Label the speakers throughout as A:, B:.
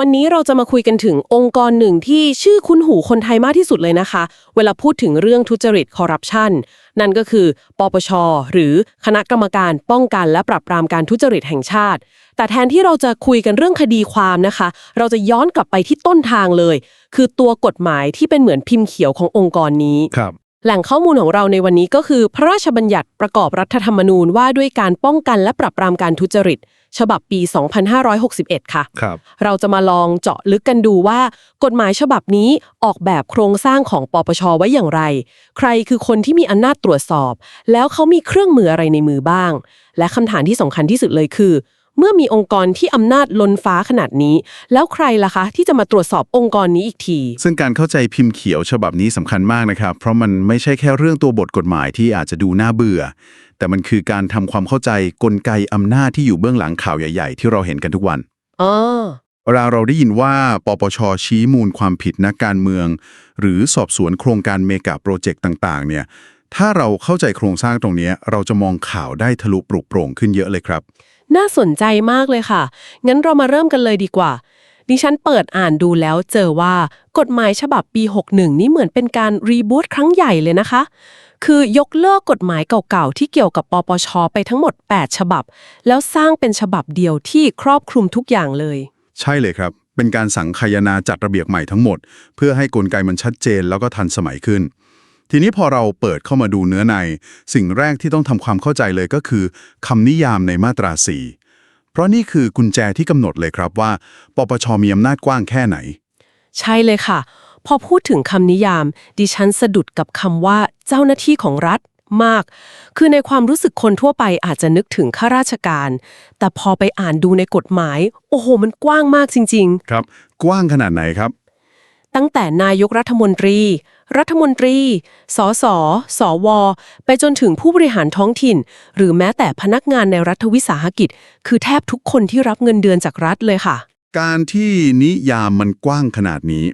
A: วันนี้เราจะมาคุยกันถึงองค์กรหนึ่งที่ชื่อคุ้นหูคนไทยมากที่สุดเลยนะคะ เวลาพูดถึงเรื่องทุจริตคอร์รัปชันนั่นก็คือ ปปช หรือคณะกรรมการป้องกันและปราบปรามการทุจริตแห่งชาติ แต่แทนที่เราจะคุยกันเรื่องคดีความนะคะ เราจะย้อนกลับไปที่ต้นทางเลย คือตัวกฎหมายที่เป็นเหมือนพิมพ์เขียวขององค์กรนี้
B: ครับ
A: แหล่งข้อมูลของเราในวันนี้ก็คือ พระราชบัญญัติประกอบรัฐธรรมนูญว่าด้วยการป้องกันและปราบปรามการทุจริต ฉบับปี 2561 ค่ะ
B: ครับ
A: เราจะมาลองเจาะลึกกันดูว่า กฎหมายฉบับนี้ออกแบบโครงสร้างของปปชไว้อย่างไร ใครคือคนที่มีอำนาจตรวจสอบ แล้วเขามีเครื่องมืออะไรในมือบ้าง และคำถามที่สำคัญที่สุดเลยคือ เมื่อมีองค์กรที่อำนาจล้นฟ้าขนาดนี้ แล้วใครล่ะคะ ที่จะมาตรวจสอบองค์กรนี้อีกที
B: ซึ่งการเข้าใจพิมพ์เขียวฉบับนี้สำคัญมากนะครับ เพราะมันไม่ใช่แค่เรื่องตัวบทกฎหมายที่อาจจะดูน่าเบื่อ แต่มันคือการทำความเข้าใจกลไกอำนาจที่อยู่เบื้องหลังข่าวใหญ่ๆ ที่เราเห็นกันทุกวัน
A: อ๋อ
B: เวลาเราได้ยินว่า ปปช ชี้มูลความผิดนักการเมือง หรือสอบสวนโครงการเมกะโปรเจกต์ต่าง ๆ เนี่ย ถ้าเราเข้าใจโครงสร้างตรงเนี้ยเราจะมองข่าวได้ทะลุปลุกโปร่งขึ้นเยอะเลยครับ
A: น่าสนใจมากเลยค่ะ งั้นเรามาเริ่มกันเลยดีกว่า ดิฉันเปิดอ่านดูแล้วเจอว่ากฎหมายฉบับปี 61 นี่เหมือนเป็นการรีบูตครั้งใหญ่เลยนะคะ คือยกเลิกกฎหมายเก่าๆ ที่เกี่ยวกับปปช ไปทั้งหมด 8 ฉบับ แล้วสร้างเป็นฉบับเดียวที่ครอบคลุมทุกอย่างเลย
B: ใช่เลยครับ เป็นการสังคายนาจัดระเบียบใหม่ทั้งหมด เพื่อให้กลไกมันชัดเจนแล้วก็ทันสมัยขึ้น ทีนี้พอเราเปิดเข้ามาดูเนื้อใน สิ่งแรกที่ต้องทำความเข้าใจเลยก็คือคำนิยามในมาตรา4เพราะนี่คือกุญแจที่กำหนดเลยครับว่า ปปชมีอำนาจกว้างแค่ไหน
A: ใช่เลยค่ะ พอพูดถึงคำนิยาม ดิฉันสะดุดกับคำว่าเจ้าหน้าที่ของรัฐมาก คือในความรู้สึกคนทั่วไปอาจจะนึกถึงข้าราชการ แต่พอไปอ่านดูในกฎหมาย โอ้โห มันกว้างมากจริง
B: ครับ กว้างขนาดไหนครับ
A: ๆตั้งแต่นายกรัฐมนตรี รัฐมนตรี สส สว ไปจนถึงผู้บริหารท้องถิ่น หรือแม้แต่พนักงานในรัฐวิสาหกิจ คือแทบทุกคนที่รับเงินเดือนจากรัฐเลยค่ะ
B: การที่นิยามมันกว้างขนาดนี้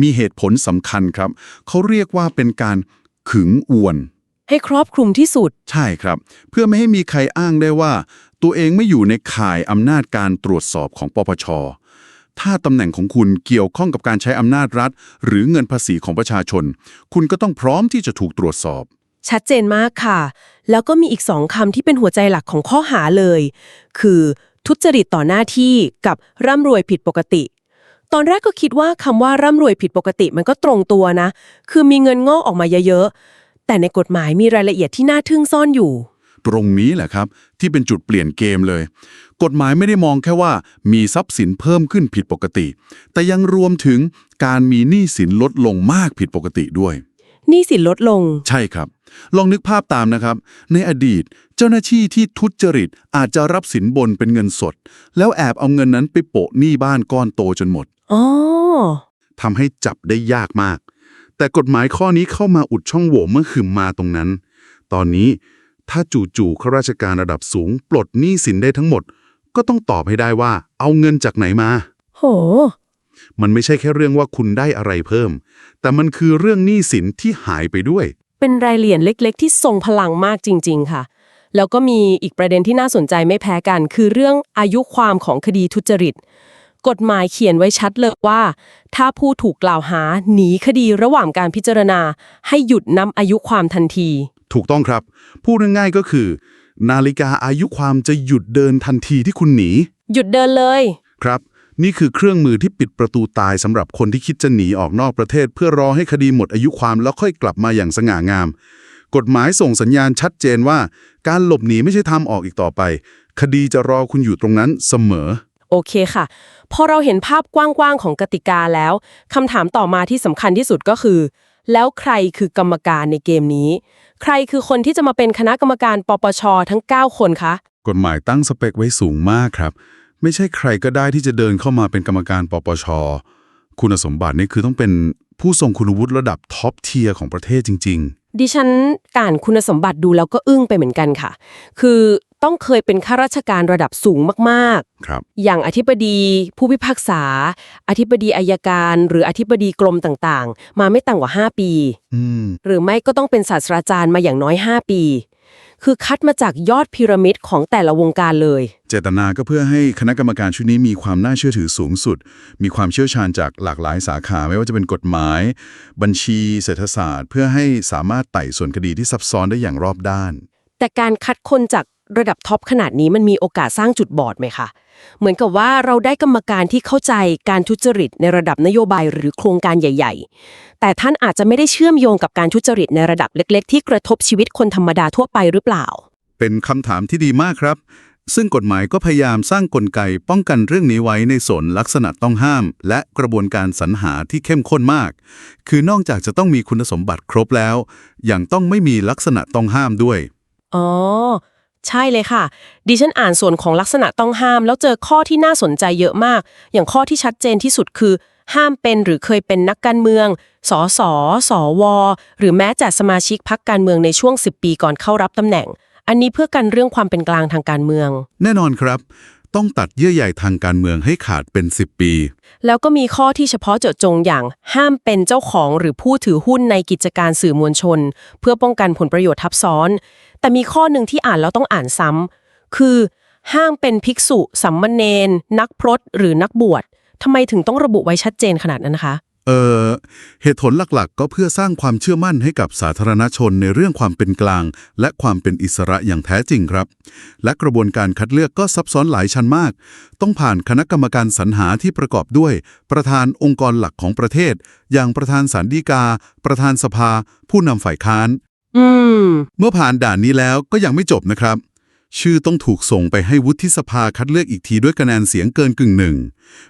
B: มีเหตุผลสำคัญครับ เขาเรียกว่าเป็นการขึงอวน
A: ให้ครอบคลุมที่สุด
B: ใช่ครับ เพื่อไม่ให้มีใครอ้างได้ว่า ตัวเองไม่อยู่ในข่ายอำนาจการตรวจสอบของปปช ถ้าตำแหน่งของคุณเกี่ยวข้องกับการใช้อำนาจรัฐ หรือเงินภาษีของประชาชน คุณก็ต้องพร้อมที่จะถูกตรวจสอบ
A: ชัดเจนมากค่ะ แล้วก็มีอีกสองคำที่เป็นหัวใจหลักของข้อหาเลย คือทุจริตต่อหน้าที่กับร่ำรวยผิดปกติ ตอนแรกก็คิดว่าคำว่าร่ำรวยผิดปกติมันก็ตรงตัวนะ คือมีเงินงอกออกมาเยอะๆแต่ในกฎหมายมีรายละเอียดที่น่าทึ่งซ่อนอยู่
B: ตรงนี้แหละครับ ที่เป็นจุดเปลี่ยนเกมเลย กฎหมายไม่ได้มองแค่ว่ามีทรัพย์สินเพิ่มขึ้นผิดปกติ แต่ยังรวมถึงการมีหนี้สินลดลงมากผิดปกติด้วย
A: หนี่สินลดลง
B: ใช่ครับ ลองนึกภาพตามนะครับ ในอดีต เจ้าหน้าที่ที่ทุจริตอาจจะรับสินบนเป็นเงินสด แล้วแอบเอาเงินนั้นไปโปะหนี้บ้านก้อนโตจนหมด
A: อ๋อ
B: ทำให้จับได้ยากมาก แต่กฎหมายข้อนี้เข้ามาอุดช่องโหว่เมื่อคืมมาตรงนั้น ตอนนี้ ถ้าจู่ๆข้าราชการระดับสูง ปลดหนี้สินได้ทั้งหมด ก็ต้องตอบให้ได้ว่า เอาเงินจากไหนมา
A: โห
B: มันไม่ใช่แค่เรื่องว่าคุณได้อะไรเพิ่ม แต่มันคือเรื่องหนี้สินที่หายไปด้วย
A: เป็นรายละเอียดเล็กๆ ที่ทรงพลังมากจริง ๆ ค่ะ แล้วก็มีอีกประเด็นที่น่าสนใจไม่แพ้กัน คือเรื่องอายุความของคดีทุจริต กฎหมายเขียนไว้ชัดเลยว่า ถ้าผู้ถูกกล่าวหาหนีคดีระหว่างการพิจารณา ให้หยุดนำอายุความทันที
B: ถูกต้องครับ พูดง่ายๆก็คือ นาฬิกาอายุความจะหยุดเดินทันทีที่คุณหนี
A: หยุดเดินเลย
B: ครับ นี่คือเครื่องมือที่ปิดประตูตายสำหรับคนที่คิดจะหนีออกนอกประเทศ เพื่อรอให้คดีหมดอายุความแล้วค่อยกลับมาอย่างสง่างาม กฎหมายส่งสัญญาณชัดเจนว่า การหลบหนีไม่ใช่ทางออกอีกต่อไป คดีจะรอคุณอยู่ตรงนั้นเสมอ
A: โอเคค่ะ พอเราเห็นภาพกว้างๆของกติกาแล้วคำถามต่อมาที่สำคัญที่สุดก็คือ แล้วใครคือกรรมการในเกมนี้ ใครคือคนที่จะมาเป็นคณะกรรมการปปชทั้ง 9 คนคะ
B: กฎหมายตั้งสเปคไว้สูงมากครับ ไม่ใช่ใครก็ได้ที่จะเดินเข้ามาเป็นกรรมการปปช คุณสมบัตินี่คือต้องเป็นผู้ทรงคุณวุฒิระดับท็อปเทียร์ของประเทศจริง
A: ดิฉันการคุณสมบัติดูแล้วก็อึ้งไปเหมือนกันค่ะ คือ ต้องเคยเป็นข้าราชการระดับสูงมาก
B: ๆครับ
A: ๆ อย่างอธิบดี ผู้พิพากษา อธิบดีอายการ หรืออธิบดีกรมต่างๆ มาไม่ต่ำกว่า 5 ปี
B: อืม
A: หรือไม่ก็ต้องเป็นศาสตราจารย์มาอย่างน้อย 5 ปี คือคัดมาจากยอดพีระมิดของแต่ละวงการเลย
B: เจตนาก็เพื่อให้คณะกรรมการชุดนี้มีความน่าเชื่อถือสูงสุด มีความเชี่ยวชาญจากหลากหลายสาขา ไม่ว่าจะเป็นกฎหมาย บัญชีเศรษฐศาสตร์ เพื่อให้สามารถไต่สวนคดีที่ซับซ้อนได้อย่างรอบด้าน
A: แต่การคัดคนจาก ระดับท็อปขนาดนี้มันมีโอกาสสร้างจุดบอดไหมคะ เหมือนกับว่าเราได้กรรมการที่เข้าใจการทุจริตในระดับนโยบายหรือโครงการใหญ่ ๆ แต่ท่านอาจจะไม่ได้เชื่อมโยงกับการทุจริตในระดับเล็ก ๆ ที่กระทบชีวิตคนธรรมดาทั่วไปหรือเปล่า
B: เป็นคำถามที่ดีมากครับ ซึ่งกฎหมายก็พยายามสร้างกลไกป้องกันเรื่องนี้ไว้ในสนลักษณะต้องห้าม และกระบวนการสรรหาที่เข้มข้นมาก คือนอกจากจะต้องมีคุณสมบัติครบแล้วยังต้องไม่มีลักษณะต้องห้ามด้วย
A: อ๋อ ใช่เลยค่ะ ดิฉันอ่านส่วนของลักษณะต้องห้าม แล้วเจอข้อที่น่าสนใจเยอะมาก อย่างข้อที่ชัดเจนที่สุดคือ ห้ามเป็นหรือเคยเป็นนักการเมือง สส สว หรือแม้แต่สมาชิกพักการเมืองในช่วง 10 ปีก่อนเข้ารับตำแหน่ง อันนี้เพื่อกันเรื่องความเป็นกลางทางการเมือง
B: แน่นอนครับ ต้องตัดเยื่อใยทางการเมืองให้ขาดเป็น 10 ปี
A: แล้วก็มีข้อที่เฉพาะเจาะจงอย่างห้ามเป็นเจ้าของหรือผู้ถือหุ้นในกิจการสื่อมวลชน เพื่อป้องกันผลประโยชน์ทับซ้อน แต่มีข้อหนึ่งที่อ่านแล้วต้องอ่านซ้ำคือ ห้ามเป็นภิกษุสัมมเนนนักพรตหรือนักบวชทำไมถึงต้องระบุไว้ชัดเจนขนาดนั้นคะ
B: เอ่อเหตุผลหลักๆ ก็เพื่อสร้างความเชื่อมั่นให้กับสาธารณชนในเรื่องความเป็นกลาง และความเป็นอิสระอย่างแท้จริงครับ และกระบวนการคัดเลือกก็ซับซ้อนหลายชั้นมาก ต้องผ่านคณะกรรมการสรรหาที่ประกอบด้วย ประธานองค์กรหลักของประเทศ อย่างประธานศาลฎีกา ประธานสภา ผู้นำฝ่ายค้าน
A: อืม
B: เมื่อผ่านด่านนี้แล้วก็ยังไม่จบนะครับ ชื่อต้องถูกส่งไปให้วุฒิสภาคัดเลือกอีกทีด้วยคะแนนเสียงเกินกึ่งหนึ่ง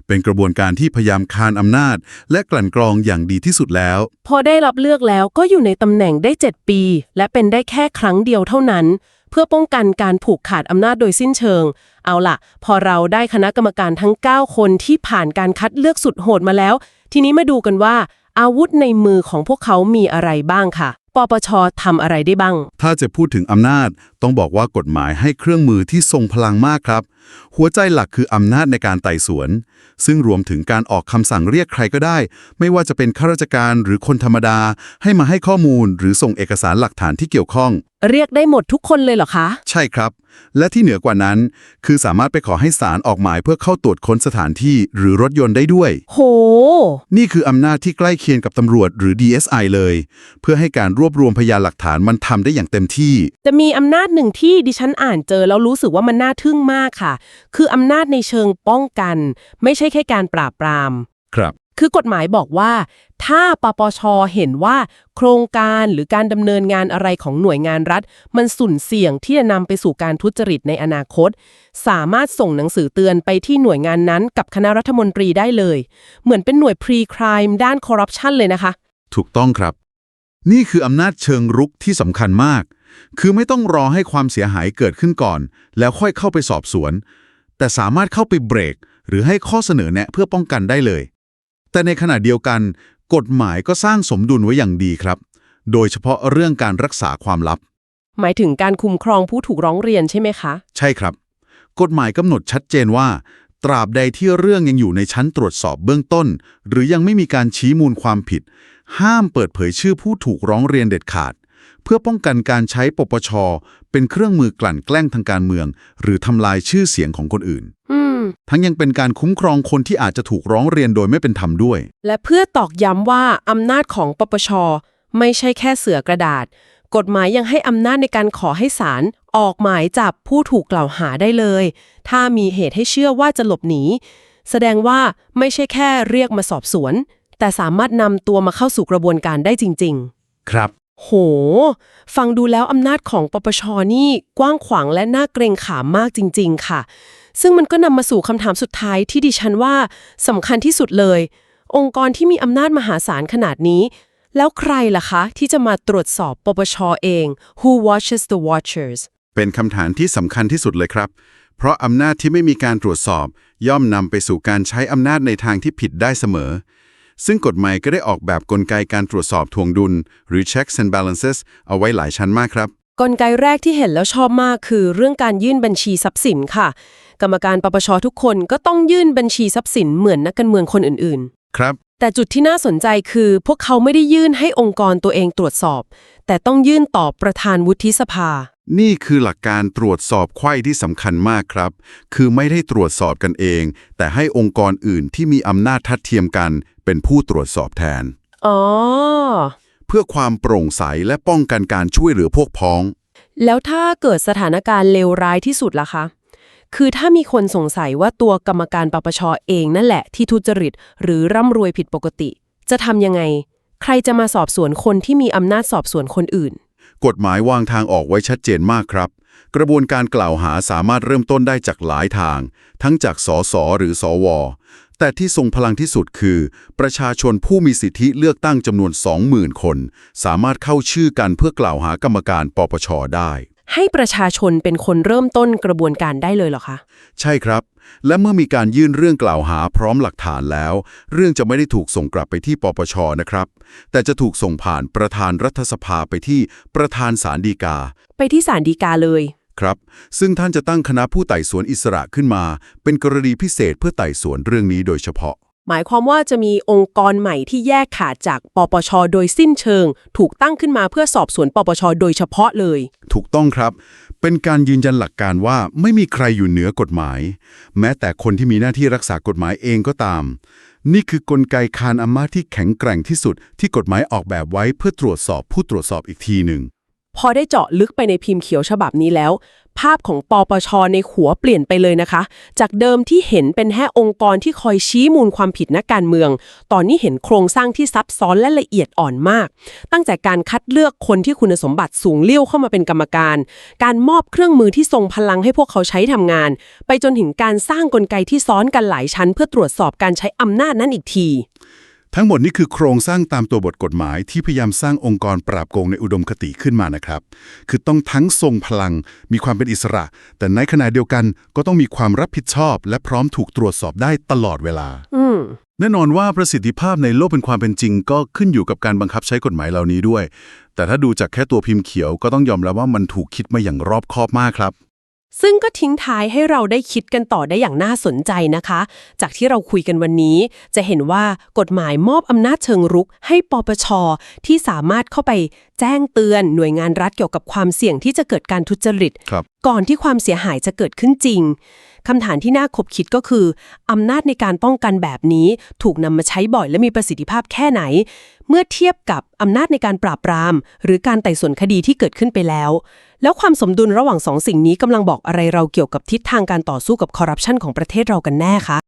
B: เป็นกระบวนการที่พยายามคานอำนาจ และกลั่นกรองอย่างดีที่สุดแล้ว
A: พอได้รับเลือกแล้วก็อยู่ในตำแหน่งได้ 7 ปี และเป็นได้แค่ครั้งเดียวเท่านั้น เพื่อป้องกันการผูกขาดอำนาจโดยสิ้นเชิง เอาล่ะ พอเราได้คณะกรรมการทั้ง 9 คนที่ผ่านการคัดเลือกสุดโหดมาแล้ว ทีนี้มาดูกันว่า อาวุธในมือของพวกเขามีอะไรบ้างค่ะ ปปชทำอะไรได้บ้าง
B: ถ้าจะพูดถึงอำนาจ ต้องบอกว่ากฎหมายให้เครื่องมือที่ทรงพลังมากครับ หัวใจหลักคืออำนาจในการไต่สวน ซึ่งรวมถึงการออกคำสั่งเรียกใครก็ได้ ไม่ว่าจะเป็นข้าราชการหรือคนธรรมดา ให้มาให้ข้อมูล หรือส่งเอกสารหลักฐานที่เกี่ยวข้อง
A: เรียกได้หมดทุกคนเลยเหรอคะ
B: ใช่ครับ และที่เหนือกว่านั้น คือสามารถไปขอให้ศาลออกหมายเพื่อเข้าตรวจค้นสถานที่หรือรถยนต์ได้ด้วย
A: โห
B: นี่คืออำนาจที่ใกล้เคียงกับตำรวจหรือ DSI เลย เพื่อให้การรวบรวมพยานหลักฐานมันทำได้อย่างเต็มที่
A: จะมีอำนาจหนึ่งที่ดิฉันอ่านเจอแล้วรู้สึกว่ามันน่าทึ่งมากค่ะ คืออำนาจในเชิงป้องกัน ไม่ใช่แค่การปราบปราม
B: ครับ
A: คือกฎหมายบอกว่า ถ้าปปชเห็นว่า โครงการหรือการดำเนินงานอะไรของหน่วยงานรัฐ มันสุ่นเสี่ยงที่จะนำไปสู่การทุจริตในอนาคต สามารถส่งหนังสือเตือนไปที่หน่วยงานนั้นกับคณะรัฐมนตรีได้เลย เหมือนเป็นหน่วย pre-crime ด้านคอร์รัปชันเลยนะคะ
B: ถูกต้องครับ นี่คืออำนาจเชิงรุกที่สำคัญมาก คือไม่ต้องรอให้ความเสียหายเกิดขึ้นก่อน แล้วค่อยเข้าไปสอบสวน แต่สามารถเข้าไปเบรก หรือให้ข้อเสนอแนะเพื่อป้องกันได้เลย แต่ในขณะเดียวกัน กฎหมายก็สร้างสมดุลไว้อย่างดีครับ โดยเฉพาะเรื่องการรักษาความลับ
A: หมายถึงการคุ้มครองผู้ถูกร้องเรียนใช่ไหมคะ
B: ใช่ครับ กฎหมายกำหนดชัดเจนว่า ตราบใดที่เรื่องยังอยู่ในชั้นตรวจสอบเบื้องต้น หรือยังไม่มีการชี้มูลความผิด ห้ามเปิดเผยชื่อผู้ถูกร้องเรียนเด็ดขาด เพื่อป้องกันการใช้ปปช เป็นเครื่องมือกลั่นแกล้งทางการเมือง หรือทำลายชื่อเสียงของคนอื่น
A: อืม
B: ทั้งยังเป็นการคุ้มครองคนที่อาจจะถูกร้องเรียนโดยไม่เป็นธรรมด้วย
A: และเพื่อตอกย้ำว่าอำนาจของปปช ไม่ใช่แค่เสือกระดาษ กฎหมายยังให้อำนาจในการขอให้ศาลออกหมายจับผู้ถูกกล่าวหาได้เลย ถ้ามีเหตุให้เชื่อว่าจะหลบหนีแสดงว่าไม่ใช่แค่เรียกมาสอบสวน แต่สามารถนำตัวมาเข้าสู่กระบวนการได้จริง
B: ครับ
A: ๆ โห ฟังดูแล้วอำนาจของปปชนี่กว้างขวางและน่าเกรงขามมากจริง ๆ ค่ะ ซึ่งมันก็นำมาสู่คำถามสุดท้ายที่ดิฉันว่าสำคัญที่สุดเลย องค์กรที่มีอำนาจมหาศาลขนาดนี้ แล้วใครล่ะคะ ที่จะมาตรวจสอบปปชเอง Who watches the watchers
B: เป็นคำถามที่สำคัญที่สุดเลยครับ เพราะอำนาจที่ไม่มีการตรวจสอบ ย่อมนำไปสู่การใช้อำนาจในทางที่ผิดได้เสมอ ซึ่งกฎหมายก็ได้ออกแบบกลไกการตรวจสอบทวงดุล หรือ checks and balances เอาไว้หลายชั้นมากครับ
A: กลไกแรกที่เห็นแล้วชอบมากคือ เรื่องการยื่นบัญชีทรัพย์สินค่ะ กรรมการปปชทุกคนก็ต้องยื่นบัญชีทรัพย์สินเหมือนนักการเมืองคนอื่นๆ
B: ครับ
A: แต่จุดที่น่าสนใจคือ พวกเขาไม่ได้ยื่นให้องค์กรตัวเองตรวจสอบ แต่ต้องยื่นต่อประธานวุฒิสภา
B: นี่คือหลักการตรวจสอบไข้ที่สำคัญมากครับ คือไม่ได้ตรวจสอบกันเอง แต่ให้องค์กรอื่นที่มีอำนาจทัดเทียมกัน เป็นผู้ตรวจสอบแทน
A: อ๋อ
B: เพื่อความโปร่งใสและป้องกันการช่วยเหลือพวกพ้อง
A: แล้วถ้าเกิดสถานการณ์เลวร้ายที่สุดล่ะคะ คือถ้ามีคนสงสัยว่าตัวกรรมการปปชเองนั่นแหละที่ทุจริต หรือร่ำรวยผิดปกติ จะทำยังไง ใครจะมาสอบสวนคนที่มีอำนาจสอบสวนคนอื่น
B: กฎหมายวางทางออกไว้ชัดเจนมากครับ กระบวนการกล่าวหาสามารถเริ่มต้นได้จากหลายทาง ทั้งจากสสหรือสว แต่ที่ทรงพลังที่สุดคือ ประชาชนผู้มีสิทธิเลือกตั้งจำนวน 20,000 คน สามารถเข้าชื่อกันเพื่อกล่าวหากรรมการปปชได้
A: ให้ประชาชนเป็นคนเริ่มต้นกระบวนการได้เลยเหรอคะ
B: ใช่ครับ และเมื่อมีการยื่นเรื่องกล่าวหาพร้อมหลักฐานแล้ว เรื่องจะไม่ได้ถูกส่งกลับไปที่ปปชนะครับ แต่จะถูกส่งผ่านประธานรัฐสภาไปที่ประธานศาลฎีกา
A: ไปที่ศาลฎีกาเลย
B: ครับ ซึ่งท่านจะตั้งคณะผู้ไต่สวนอิสระขึ้นมา เป็นกรณีพิเศษเพื่อไต่สวนเรื่องนี้โดยเฉพาะ
A: หมายความว่าจะมีองค์กรใหม่ที่แยกขาดจากปปช โดยสิ้นเชิง ถูกตั้งขึ้นมาเพื่อสอบสวนปปช โดยเฉพาะเลย
B: ถูกต้องครับ เป็นการยืนยันหลักการว่าไม่มีใครอยู่เหนือกฎหมาย แม้แต่คนที่มีหน้าที่รักษากฎหมายเองก็ตาม นี่คือกลไกคานอำนาจที่แข็งแกร่งที่สุดที่กฎหมายออกแบบไว้เพื่อตรวจสอบผู้ตรวจสอบอีกทีหนึ่ง
A: พอได้เจาะลึกไปในพิมพ์เขียวฉบับนี้แล้ว ภาพของปปชในหัวเปลี่ยนไปเลยนะคะ จากเดิมที่เห็นเป็นแค่องค์กรที่คอยชี้มูลความผิดนักการเมือง ตอนนี้เห็นโครงสร้างที่ซับซ้อนและละเอียดอ่อนมาก ตั้งแต่การคัดเลือกคนที่คุณสมบัติสูงเลี้ยวเข้ามาเป็นกรรมการ การมอบเครื่องมือที่ทรงพลังให้พวกเขาใช้ทำงาน ไปจนถึงการสร้างกลไกที่ซ้อนกันหลายชั้น เพื่อตรวจสอบการใช้อำนาจนั้นอีกที
B: ทั้งหมดนี่คือโครงสร้างตามตัวบทกฎหมายที่พยายามสร้างองค์กรปราบโกงในอุดมคติขึ้นมานะครับ คือต้องทั้งทรงพลัง มีความเป็นอิสระ แต่ในขณะเดียวกันก็ต้องมีความรับผิดชอบ และพร้อมถูกตรวจสอบได้ตลอดเวลา
A: อืม
B: แน่นอนว่าประสิทธิภาพในโลกเป็นความเป็นจริง ก็ขึ้นอยู่กับการบังคับใช้กฎหมายเหล่านี้ด้วย แต่ถ้าดูจากแค่ตัวพิมพ์เขียวก็ต้องยอมรับว่ามันถูกคิดมาอย่างรอบคอบมากครับ
A: ซึ่งก็ทิ้งท้ายให้เราได้คิดกันต่อได้อย่างน่าสนใจนะคะ จากที่เราคุยกันวันนี้ จะเห็นว่ากฎหมายมอบอำนาจเชิงรุก ให้ปปช ที่สามารถเข้าไปแจ้งเตือนหน่วยงานรัฐเกี่ยวกับความเสี่ยงที่จะเกิดการทุจริต
B: ครับ
A: ก่อนที่ความเสียหายจะเกิดขึ้นจริงคำถามที่น่าคบคิดก็คืออำนาจในการป้องกันแบบนี้ถูกนำมาใช้บ่อยและมีประสิทธิภาพแค่ไหน เมื่อเทียบกับอำนาจในการปราบปราม หรือการไต่สวนคดีที่เกิดขึ้นไปแล้ว แล้วความสมดุลระหว่างสองสิ่งนี้กำลังบอกอะไรเราเกี่ยวกับทิศทางการต่อสู้กับคอร์รัปชันของประเทศเรากันแน่คะ